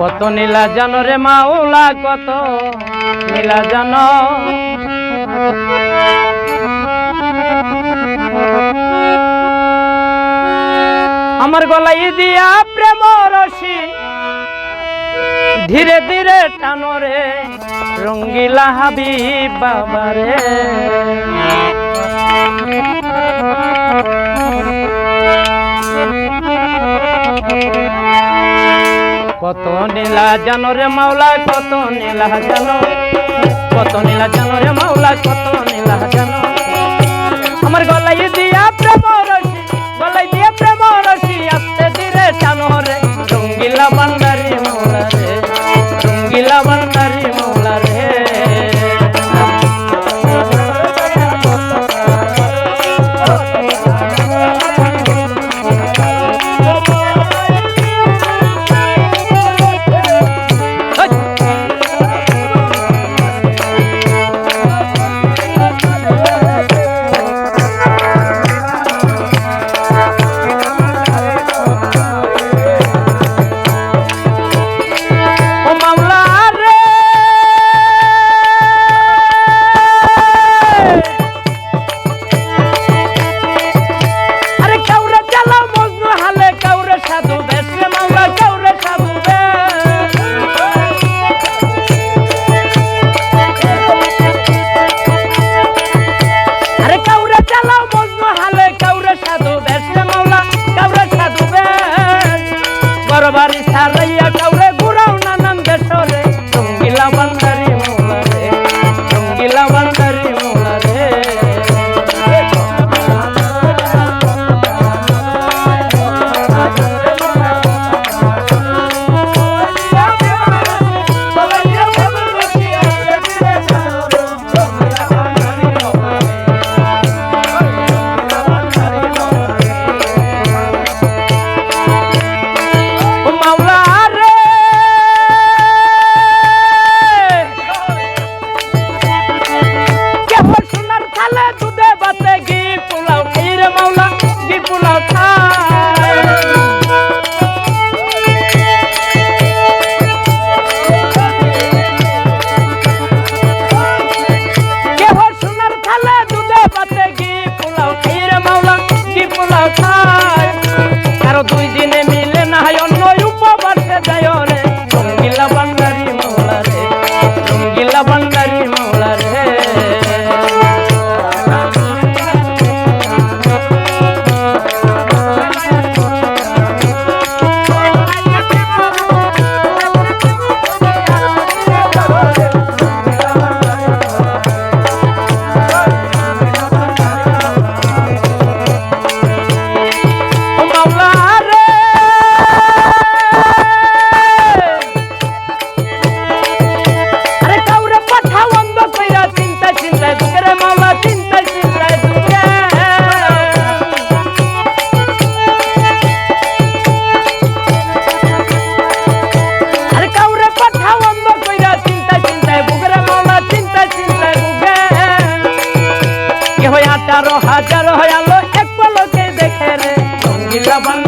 কত নীলা জানো রে মাওলা, কত নীলা জানো। আমার গলাই দিয়া প্রেম রশি, ধীরে ধীরে টানো রে, রঙ্গিলা হাবিব বাবা রে। জানো রে মাওলা, কত নীলা জানো। কত নীলা জানো রে মাওলা, কত নীলা জানো। আমার গলায় দিয়া প্রেম রসি গলায় দিয়া প্রেম রসি আস্তে ধীরে রে রঙ্গিলা বান্দারি মাওলা রে, রঙ্গিলা বান্দারি হাজার হাজারো আলো এক পলকে দেখে রে। রঙিলা বাংলা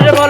রে বলো